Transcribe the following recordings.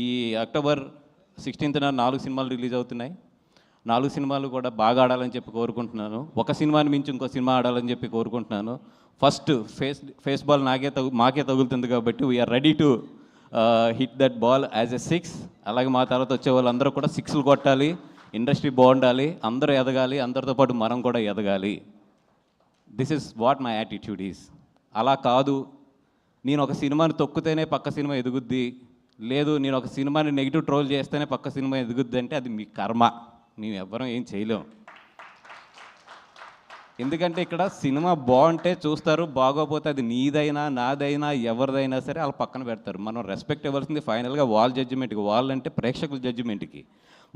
ఈ అక్టోబర్ సిక్స్టీన్త్న నాలుగు సినిమాలు రిలీజ్ అవుతున్నాయి. నాలుగు సినిమాలు కూడా బాగా ఆడాలని చెప్పి కోరుకుంటున్నాను. ఒక సినిమాని మించి ఇంకో సినిమా ఆడాలని చెప్పి కోరుకుంటున్నాను. ఫస్ట్ ఫేస్ ఫేస్ బాల్ నాకే తగు మాకే తగులుతుంది కాబట్టి we're ready to hit that ball as a six అలాగే మా తర్వాత వచ్చే వాళ్ళందరూ కూడా సిక్స్లు కొట్టాలి. ఇండస్ట్రీ బాగుండాలి. అందరూ ఎదగాలి. అందరితో పాటు మనం కూడా ఎదగాలి. This is what my attitude is అలా కాదు. నేను ఒక సినిమాని తొక్కితేనే పక్క సినిమా ఎదుగుద్ది. లేదు నేను ఒక సినిమాని నెగిటివ్ ట్రోల్ చేస్తేనే పక్క సినిమా ఎదుగుద్ది అంటే అది మీ కర్మ. మేము ఎవ్వరం ఏం చేయలేం. ఎందుకంటే ఇక్కడ సినిమా బాగుంటే చూస్తారు బాగోపోతే అది నీదైనా నాదైనా ఎవరిదైనా సరే వాళ్ళు పక్కన పెడతారు. మనం రెస్పెక్ట్ ఇవ్వాల్సింది ఫైనల్గా వాళ్ళ జడ్జిమెంట్కి వాళ్ళు అంటే ప్రేక్షకుల జడ్జిమెంట్కి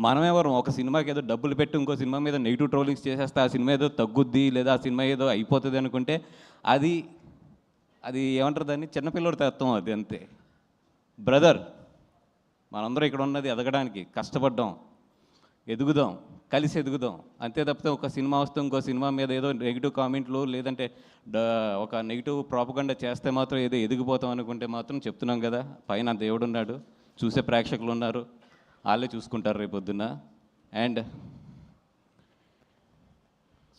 మనం ఎవరు ఒక సినిమాకి ఏదో డబ్బులు పెట్టి ఇంకో సినిమా మీద నెగిటివ్ ట్రోలింగ్స్ చేసేస్తే ఆ సినిమా ఏదో తగ్గుద్ది లేదా ఆ సినిమా ఏదో అయిపోతుంది అనుకుంటే అది అది ఏమంటారు దాన్ని? చిన్నపిల్లడి తత్వం అది అంతే. బ్రదర్ మనందరం ఇక్కడ ఉన్నది ఎదగడానికి కష్టపడ్డాం ఎదుగుదాం కలిసి ఎదుగుదాం. అంతే తప్పితే ఒక సినిమా వస్తే ఇంకో సినిమా మీద ఏదో నెగిటివ్ కామెంట్లు లేదంటే ఒక నెగిటివ్ ప్రాపగండా చేస్తే మాత్రం ఏదో ఎదిగిపోతాం అనుకుంటే మాత్రం చెప్తున్నాం కదా పైన దేవుడు ఉన్నాడు చూసే ప్రేక్షకులు ఉన్నారు వాళ్ళే చూసుకుంటారు రేపు పొద్దున్న. అండ్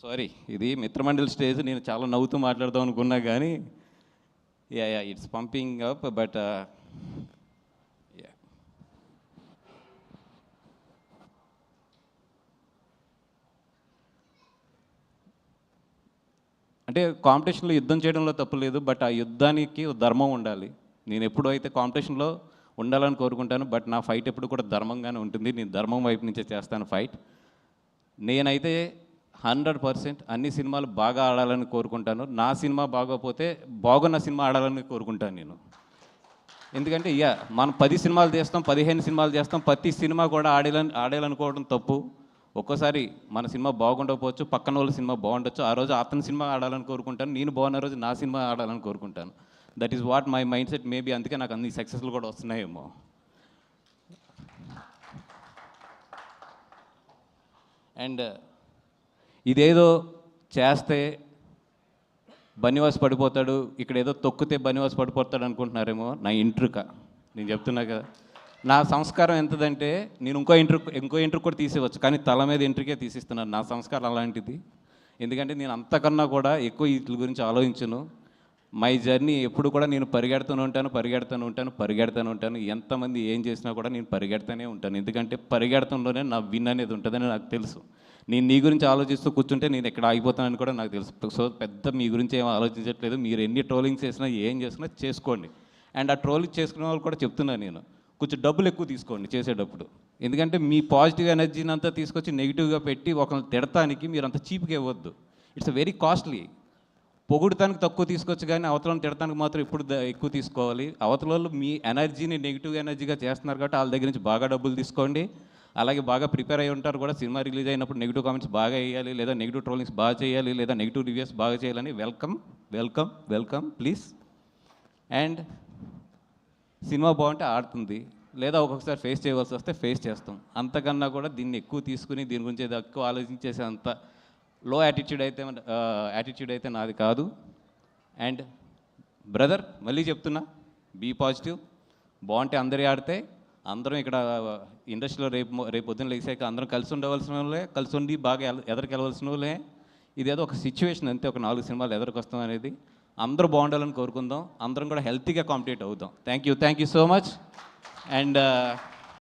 సారీ ఇది మిత్రమండలి స్టేజ్ నేను చాలా నవ్వుతూ మాట్లాడదాం అనుకున్నా కానీ yeah yeah it's pumping up but అంటే కాంపిటీషన్లో యుద్ధం చేయడంలో తప్పు లేదు బట్ ఆ యుద్ధానికి ధర్మం ఉండాలి. నేను ఎప్పుడు అయితే కాంపిటీషన్లో ఉండాలని కోరుకుంటాను బట్ నా ఫైట్ ఎప్పుడు కూడా ధర్మంగానే ఉంటుంది. నేను ధర్మం వైపు నుంచే చేస్తాను ఫైట్ నేనైతే హండ్రెడ్ పర్సెంట్ అన్ని సినిమాలు బాగా ఆడాలని కోరుకుంటాను. నా సినిమా బాగోపోతే బాగున్న సినిమా ఆడాలని కోరుకుంటాను నేను. ఎందుకంటే ఇక మనం పది సినిమాలు చేస్తాం పదిహేను సినిమాలు చేస్తాం ప్రతి సినిమా కూడా ఆడాలని ఆడాలనుకోవడం తప్పు. ఒక్కోసారి మన సినిమా బాగుండకపోవచ్చు పక్కన వాళ్ళ సినిమా బాగుండొచ్చు. ఆ రోజు అతని సినిమా ఆడాలని కోరుకుంటాను నేను బాగున్న రోజు నా సినిమా ఆడాలని కోరుకుంటాను. That is what my mindset maybe అందుకే నాకు అన్ని సక్సెస్లు కూడా వస్తున్నాయేమో. అండ్ ఇదేదో చేస్తే బనివాస్ పడిపోతాడు ఇక్కడ ఏదో తొక్కితే బనివాస్ పడిపోతాడు అనుకుంటున్నారేమో నా ఇంట్రుక. నేను చెప్తున్నా కదా. నా సంస్కారం ఎంతదంటే నేను ఇంకో ఇంటర్ ఇంకో ఇంటర్ కూడా తీసేవచ్చు కానీ తల మీద ఇంటర్కే తీసిస్తున్నాను నా సంస్కారం అలాంటిది. ఎందుకంటే నేను అంతకన్నా కూడా ఎక్కువ వీటి గురించి ఆలోచించను. మై జర్నీ ఎప్పుడు కూడా నేను పరిగెడుతూనే ఉంటాను పరిగెడుతూనే ఉంటాను పరిగెడుతూనే ఉంటాను. ఎంతమంది ఏం చేసినా కూడా నేను పరిగెడుతూనే ఉంటాను. ఎందుకంటే పరిగెడతంలోనే నా విన్ అనేది ఉంటుందని నాకు తెలుసు. నేను నీ గురించి ఆలోచిస్తూ కూర్చుంటే నేను ఎక్కడ ఆగిపోతానని కూడా నాకు తెలుసు. సో పెద్ద మీ గురించి ఏం ఆలోచించట్లేదు. మీరు ఎన్ని ట్రోలింగ్స్ చేసినా ఏం చేసినా చేసుకోండి. అండ్ ఆ ట్రోలింగ్ చేసుకునే వాళ్ళు కూడా చెప్తున్నాను నేను. కొంచెం డబ్బులు ఎక్కువ తీసుకోండి చేసేటప్పుడు. ఎందుకంటే మీ పాజిటివ్ ఎనర్జీని అంతా తీసుకొచ్చి నెగిటివ్గా పెట్టి ఒకరిని తిడటానికి మీరు అంత చీప్గా ఇవ్వద్దు. It's very costly. పొగుడటానికి తక్కువ తీసుకోవచ్చు కానీ అవతలను తిడటానికి మాత్రం ఇప్పుడు ఎక్కువ తీసుకోవాలి. అవతల వాళ్ళు మీ ఎనర్జీని నెగిటివ్ ఎనర్జీగా చేస్తున్నారు కాబట్టి వాళ్ళ దగ్గర నుంచి బాగా డబ్బులు తీసుకోండి. అలాగే బాగా ప్రిపేర్ అయి ఉంటారు కూడా. సినిమా రిలీజ్ అయినప్పుడు నెగిటివ్ కామెంట్స్ బాగా వేయాలి లేదా నెగిటివ్ ట్రోలింగ్స్ బాగా చేయాలి లేదా నెగిటివ్ రివ్యూస్ బాగా చేయాలని welcome welcome welcome please. And cinema బాగుంటే ఆడుతుంది లేదా ఒక్కొక్కసారి ఫేస్ చేయవలసి వస్తే ఫేస్ చేస్తాం. అంతకన్నా కూడా దీన్ని ఎక్కువ తీసుకుని దీని గురించి ఏదో ఎక్కువ ఆలోచించేసే అంత లో యాటిట్యూడ్ అయితే యాటిట్యూడ్ అయితే నాది కాదు. అండ్ బ్రదర్ మళ్ళీ చెప్తున్నా బీ పాజిటివ్. బాగుంటే అందరి ఆడితే అందరం ఇక్కడ ఇండస్ట్రీలో రేపు రేపు పొద్దున్న లేచాక అందరం కలిసి ఉండవలసిన వాళ్ళే కలిసి ఉండి బాగా ఎదరికి ఎదరికెళ్ళవలసిన వాళ్ళే. ఇదేదో ఒక సిచ్యువేషన్ అంతే ఒక నాలుగు సినిమాలు ఎదరికొస్తాం అనేది. అందరూ బాగుండాలని కోరుకుందాం. అందరం కూడా హెల్తీగా కాంపిటేట్ అవుతాం thank you thank you so much and